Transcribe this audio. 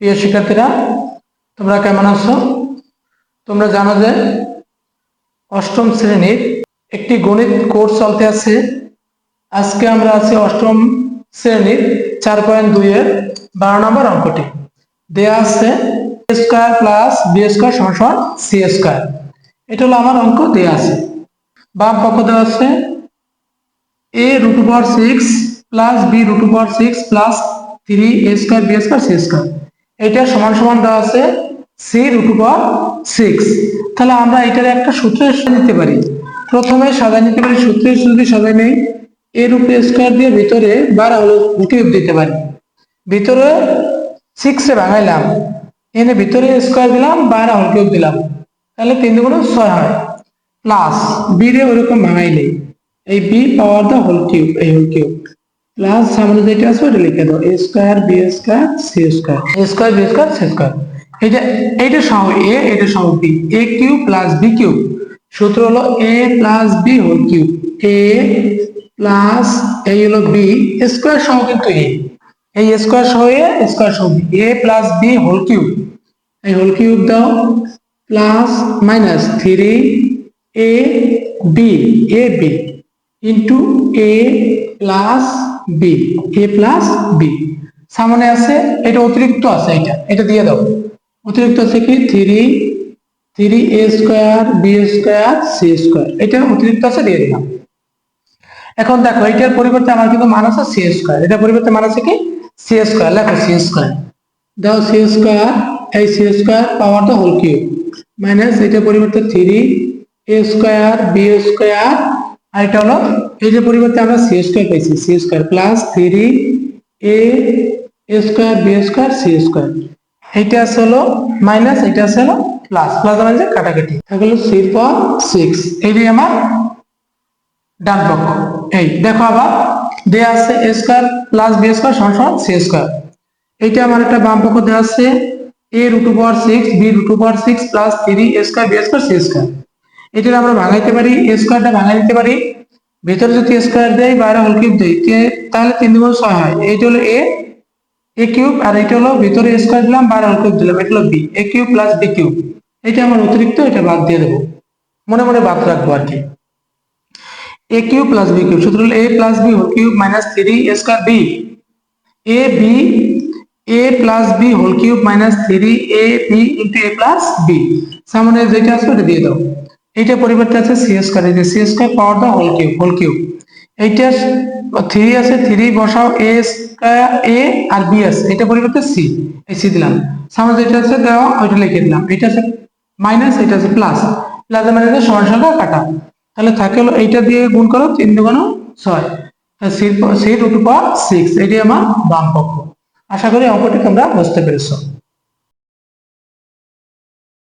প্রিয় শিক্ষার্থীরা, তোমরা কেমন আছো? তোমরা জানো যে অষ্টম শ্রেণির একটি গণিত কোর্স চলতে আছে। আজকে আমরা আছি অষ্টম শ্রেণির চার পয়েন্ট দুই এর বারো নম্বর অঙ্কটি। দেয়া আছে স্কোয়ার প্লাস বি স্কোয়ার সমান সি স্কোয়ার এটা হলো আমার অঙ্ক, দেয়া আছে। বাম পক্ষ দেওয়া আছে A root power six plus B root power six plus three A square B square C square এটা সমান সমান দেওয়া আছে সি রুট পাওয়ার সিক্স তাহলে আমরা এটার একটা সূত্র নিতে পারি। প্রথমে সাজায় নিতে পারি সূত্রের যদি সাজাই নেই এ রুট স্কোয়ার দিয়ে ভিতরে বারা হলো কিউব দিতে পারি। ভিতরে সিক্সে ভাঙাইলাম এনে ভিতরে স্কোয়ার দিলাম, বারা হোল কিউব দিলাম। তাহলে তিন দুগুণ ছয় হয়। প্লাস বি রে ওরকম ভাঙাই নেই এই B power the whole cube এই হোল কিউব প্লাস সামনে যেটা আছে, ওটা লিখে দাও। A square B square C square A square B square C square এটা এইটা সহ এ এটা সহ B A cube plus B cube সূত্র হলো A plus B whole cube A plus এই হলো বি স্কোয়ার সহ কিন্তু এ এই স্কোয়ার সহ এ স্কোয়ার সহ B A plus B whole cube এই হোল কিউব দাও। Plus minus three A B A B into A plus B A plus B সামনে আছে, এটা অতিরিক্ত আছে এটা এটা দিয়ে দাও। অতিরিক্ত আছে কি? Three three A square B square C square এটা অতিরিক্ত আছে, দিয়ে দিলাম। এখন দেখো, এটার পরিবর্তে আমার কিন্তু মান আছে সি স্কোয়ার এটার পরিবর্তে মান আছে কি? সি স্কোয়ার লেখো সি স্কোয়ার দাও সি স্কোয়ার এই সি স্কোয়ার পাওয়ার তো হোল কিউব মাইনাস এটার পরিবর্তে three A square B square আর এটা হলো, এই যে পরিবর্তে আমরা সি স্কোয়ার পেয়েছি C square plus three A square B square C square এইটা আছে হলো মাইনাস এটা আছে হলো প্লাস প্লাস মানে যে কাটাকাটি। থাকল সি ফর সিক্স এইটাই আমার ডান পক্ষ। এই, দেখো আবার, দেয়া আছে A square plus B square সমান সমান সি স্কোয়ার এইটা আমার একটা বাম পক্ষ দেওয়া আছে A root power six B root power six plus three A square B square C square এটার আমরা ভাঙাইতে পারি এ স্কোয়ারটা ভাঙাই দিতে পারি, ভেতরে যদি স্কোয়ার দেয় বাইরে হোল কিউব দেয় তাহলে তিন দুগুণ ছয় হয়। এইটা হলো এ এ কিউব আর এটা হলো ভিতরে স্কোয়ার দিলাম বাইরে হোল কিউব দিলাম, এটা হলো B A cube plus B cube এটা আমার অতিরিক্ত এটা বাদ দিয়ে দেবো। মনে মনে বাদ রাখব আর কি। A cube plus b cube সূত্র হলো plus b whole cube minus 3 a square b a b, a plus b whole cube minus 3 a, b into a plus b সামনে যেটা আছে ওটা দিয়ে দাও। এইটা পরিবর্তে আছে c স্কয়ার এই যে square power the whole cube whole cube এইটা থ্রি আছে থ্রি বসাও স্কয়ার a আর বি আছে। এটা পরিবর্তে সি এই c দিলাম। সামনে যেটা আছে, দেওয়া, ওইটা লিখে দিলাম। এটা আছে মাইনাস এটা আছে প্লাস প্লাস মানে সমান সংখ্যা কাটা। তাহলে থাকে হলো এইটা দিয়ে গুণ করো, তিন দুগুণ ছয়। সি রুট পাওয়ার সিক্স এটি আমার বাম পক্ষ। আশা করি অঙ্কটি তোমরা বুঝতে পেরেছ।